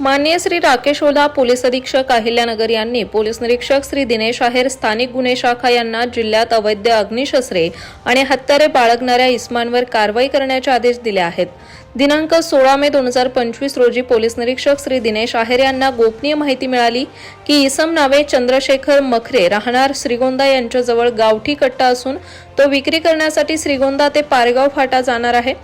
माननीय श्री राकेश ओला पोलीस अधीक्षक अहिल्यानगर यांनी पोलीस निरीक्षक श्री दिनेश आहेर स्थानिक गुन्हे शाखा यांना जिल्ह्यात अवैध अग्निशस्त्रे आणि हत्यारे बाळगणाऱ्या इस्मांवर कारवाई करण्याचे आदेश दिले आहेत. दिनांक सोळा मे दोन हजार पंचवीस रोजी पोलीस निरीक्षक श्री दिनेश आहेर यांना गोपनीय माहिती मिळाली की इसम नावे चंद्रशेखर मखरे राहणार श्रीगोंदा यांच्याजवळ गावठी कट्टा असून तो विक्री करण्यासाठी श्रीगोंदा ते पारगाव फाटा जाणार आहे.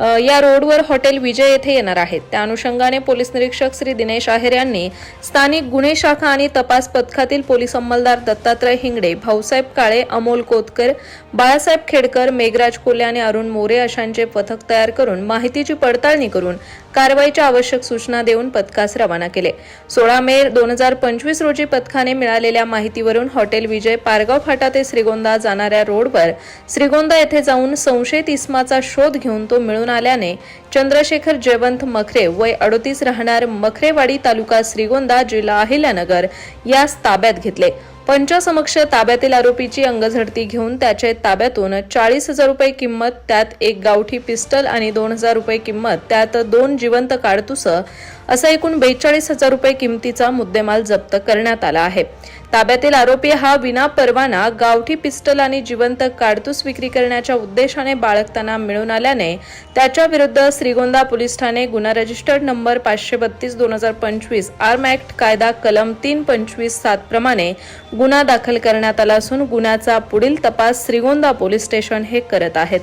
या रोडवर हॉटेल विजय येथे येणार आहेत. त्या अनुषंगाने पोलीस निरीक्षक श्री दिनेश आहेर यांनी स्थानिक गुन्हे शाखा आणि तपास पथकातील पोलीस अंमलदार दत्तात्रय हिंगडे भाऊसाहेब काळे अमोल कोतकर बाळासाहेब खेडकर मेघराज कोल्हे आणि अरुण मोरे अशांचे पथक तयार करून माहितीची पडताळणी करून कारवाईच्या आवश्यक सूचना देऊन पथकास रवाना केले. सोळा मे दोन हजार पंचवीस रोजी पथकाने मिळालेल्या माहितीवरून हॉटेल विजय पारगाव फाटा ते श्रीगोंदा जाणाऱ्या रोडवर श्रीगोंदा येथे जाऊन संशयित इस्माचा शोध घेऊन तो मिळून आल्याने चंद्रशेखर जयवंत मखरे वय अडोतीस राहणार मखरेवाडी तालुका श्रीगोंदा जिल्हा अहिल्यानगर यास ताब्यात घेतले. पंचासमक्ष ताब्यातील आरोपीची अंगझडती घेऊन त्याचे ताब्यातून चाळीस हजार रुपये किंमत त्यात एक गावठी पिस्टल आणि दोन हजार रुपये किंमत त्यात दोन जिवंत काडतुसं असा एकूण बेचाळीस हजार रुपये किमतीचा मुद्देमाल जप्त करण्यात आला आहे. ताब्यातील आरोपी हा विना परवाना गावठी पिस्टल आणि जिवंत काडतूस विक्री करण्याच्या उद्देशाने बाळगताना मिळून आल्याने त्याच्या विरुद्ध श्रीगोंदा पोलीस ठाणे गुन्हा रजिस्टर्ड नंबर पाचशे बत्तीस दोन हजार पंचवीस आर्म ऍक्ट कायदा कलम तीन पंचवीस सात प्रमाणे गुन्हा दाखल करण्यात आला असून गुन्ह्याचा पुढील तपास श्रीगोंदा पोलीस स्टेशन हे करत आहेत.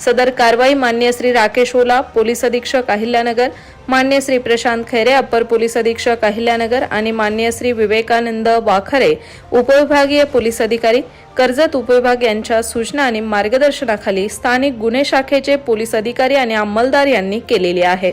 सदर कारवाई मान्य श्री राकेश ओला पोलीस अधीक्षक अहिल्यानगर मान्य श्री प्रशांत खैरे अप्पर पोलीस अधीक्षक अहिल्यानगर आणि मान्य श्री विवेकानंद वाखरे उपविभागीय पोलीस अधिकारी कर्जत उपविभाग यांच्या सूचना आणि मार्गदर्शनाखाली स्थानिक गुन्हे शाखेचे पोलीस अधिकारी आणि अंमलदार यांनी केलेली आहे.